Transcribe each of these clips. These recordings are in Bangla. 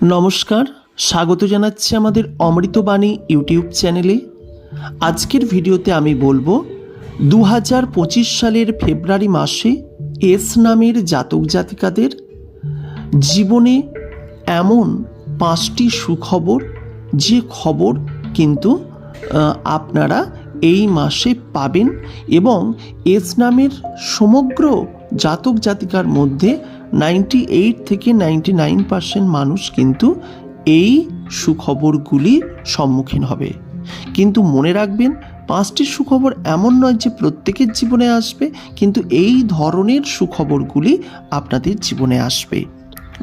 নমস্কার, স্বাগত জানাচ্ছি আমাদের অমৃতবাণী ইউটিউব চ্যানেলে। আজকের ভিডিওতে আমি বলব দু হাজার পঁচিশ সালের ফেব্রুয়ারি মাসে এস নামের জাতক জাতিকাদের জীবনে এমন পাঁচটি সুখবর, যে খবর কিন্তু আপনারা এই মাসে পাবেন এবং এস নামের সমগ্র জাতক জাতিকার মধ্যে নাইনটি এইট থেকে নাইনটি নাইন পার্সেন্ট মানুষ কিন্তু এই সুখবরগুলি সম্মুখীন হবে। কিন্তু মনে রাখবেন, পাঁচটি সুখবর এমন নয় যে প্রত্যেকের জীবনে আসবে, কিন্তু এই ধরনের সুখবরগুলি আপনাদের জীবনে আসবে।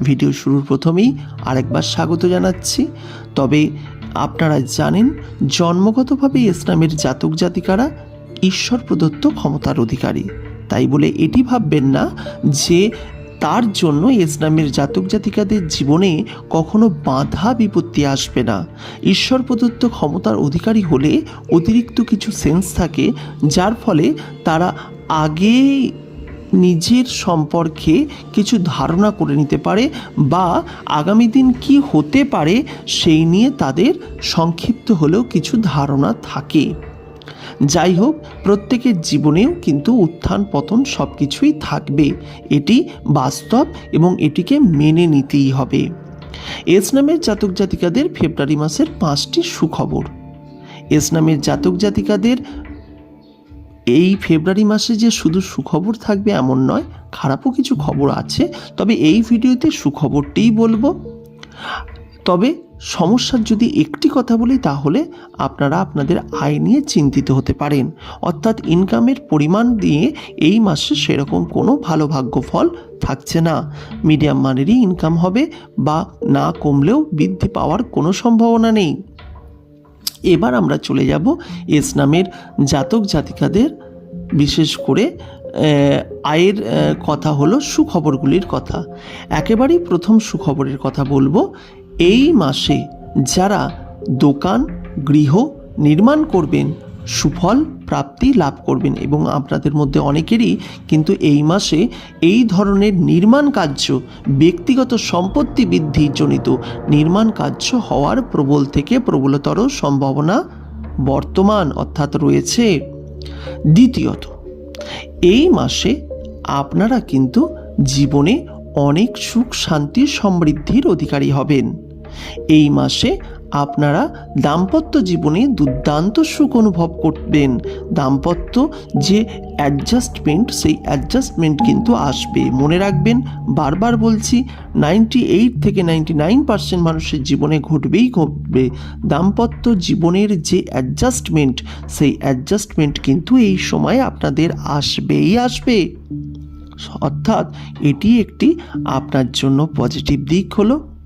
ভিডিও শুরুর প্রথমেই আরেকবার স্বাগত জানাচ্ছি। তবে আপনারা জানেন, জন্মগতভাবে ইসলামের জাতক জাতিকারা ঈশ্বর প্রদত্ত ক্ষমতার অধিকারী। তাই বলে এটি ভাববেন না যে তার জন্য ইসলামের জাতক জাতিকাদের জীবনে কখনো বাধা বিপত্তি আসবে না। ঈশ্বর প্রদত্ত ক্ষমতার অধিকারী হলে অতিরিক্ত কিছু সেন্স থাকে, যার ফলে তারা আগেই নিজের সম্পর্কে কিছু ধারণা করে নিতে পারে বা আগামী দিন কি হতে পারে সেই নিয়ে তাদের সংক্ষিপ্ত হলেও কিছু ধারণা থাকে। যাই হোক, প্রত্যেকের জীবনেও কিন্তু উত্থান পতন সব কিছুই থাকবে। এটি বাস্তব এবং এটিকে মেনে নিতেই হবে। এস নামের জাতক জাতিকাদের ফেব্রুয়ারি মাসের পাঁচটি সুখবর। এস নামের জাতক জাতিকাদের এই ফেব্রুয়ারি মাসে যে শুধু সুখবর থাকবে এমন নয়, খারাপও কিছু খবর আছে। তবে এই ভিডিওতে সুখবরটিই বলব। তবে সমস্যার যদি একটি কথা বলি, তাহলে আপনারা আপনাদের আয় নিয়ে চিন্তিত হতে পারেন। অর্থাৎ ইনকামের পরিমাণ দিয়ে এই মাসে সেরকম কোনো ভালো ভাগ্যফল থাকছে না। মিডিয়াম মানেরই ইনকাম হবে বা না কমলেও বৃদ্ধি পাওয়ার কোনো সম্ভাবনা নেই। এবার আমরা চলে যাব এস নামের জাতক জাতিকাদের। বিশেষ করে আয়ের কথা হলো সুখবরগুলির কথা। একেবারেই প্রথম সুখবরের কথা বলব। এই মাসে যারা দোকান, গৃহ নির্মাণ করবেন, সুফল প্রাপ্তি লাভ করবেন এবং আপনাদের মধ্যে অনেকেরই কিন্তু এই মাসে এই ধরনের নির্মাণ কার্য, ব্যক্তিগত সম্পত্তি বৃদ্ধি জনিত নির্মাণ কার্য হওয়ার প্রবল থেকে প্রবলতর সম্ভাবনা বর্তমান অর্থাৎ রয়েছে। দ্বিতীয়ত, এই মাসে আপনারা কিন্তু জীবনে অনেক সুখ, শান্তি, সমৃদ্ধির অধিকারী হবেন। এই মাসে আপনারা দাম্পত্য জীবনে দুর্দান্ত সুখ অনুভব করবেন। দাম্পত্য যে অ্যাডজাস্টমেন্ট সেই অ্যাডজাস্টমেন্ট কিন্তু আসবে। মনে রাখবেন, বারবার বলছি নাইনটি এইট থেকে নাইনটি নাইন পার্সেন্ট মানুষের জীবনে ঘটবেই ঘটবে। দাম্পত্য জীবনের যে অ্যাডজাস্টমেন্ট সেই অ্যাডজাস্টমেন্ট কিন্তু এই সময় আপনাদের আসবেই আসবে। অর্থাৎ এটি একটি আপনার জন্য পজিটিভ দিক হলো।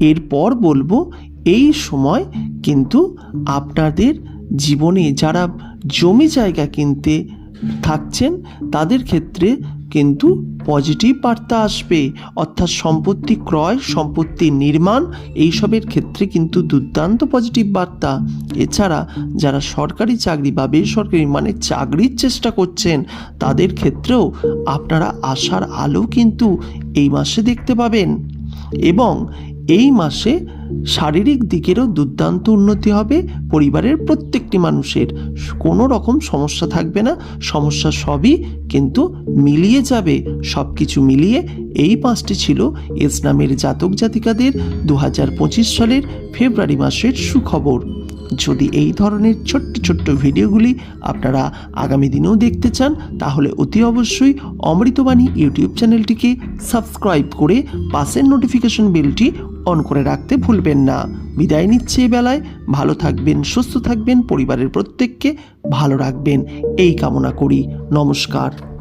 এরপর বলব, এই সময় কিন্তু আপনাদের জীবনে যারা জমি জায়গা কিনতে থাকছেন, তাদের ক্ষেত্রে কিন্তু পজিটিভ বার্তা আসবে। অর্থাৎ সম্পত্তি ক্রয়, সম্পত্তি নির্মাণ, এইসবের ক্ষেত্রে কিন্তু দুর্দান্ত পজিটিভ বার্তা। এছাড়া যারা সরকারি চাকরি বা বেসরকারি মানে চাকরির চেষ্টা করছেন, তাদের ক্ষেত্রেও আপনারা আশার আলো কিন্তু এই মাসে দেখতে পাবেন। এবং এই মাসে শারীরিক দিকেরও দুর্দান্ত উন্নতি হবে। পরিবারের প্রত্যেকটি মানুষের কোনো রকম সমস্যা থাকবে না। সমস্যা সবই কিন্তু মিলিয়ে যাবে। সব কিছু মিলিয়ে এই পাঁচটি ছিল ইসলামের জাতক জাতিকাদের দু হাজার পঁচিশ সালের ফেব্রুয়ারি মাসের সুখবর। যদি এই ধরনের ছোট্ট ছোট্ট ভিডিওগুলি আপনারা আগামী দিনেও দেখতে চান, তাহলে অতি অবশ্যই অমৃতবাণী ইউটিউব চ্যানেলটিকে সাবস্ক্রাইব করে পাশের নোটিফিকেশন বেলটি অন করে রাখতে ভুলবেন না। বিদায় নিচ্ছে বেলায়। ভালো থাকবেন, সুস্থ থাকবেন, পরিবারের প্রত্যেককে ভালো রাখবেন। এই কামনা করি। নমস্কার।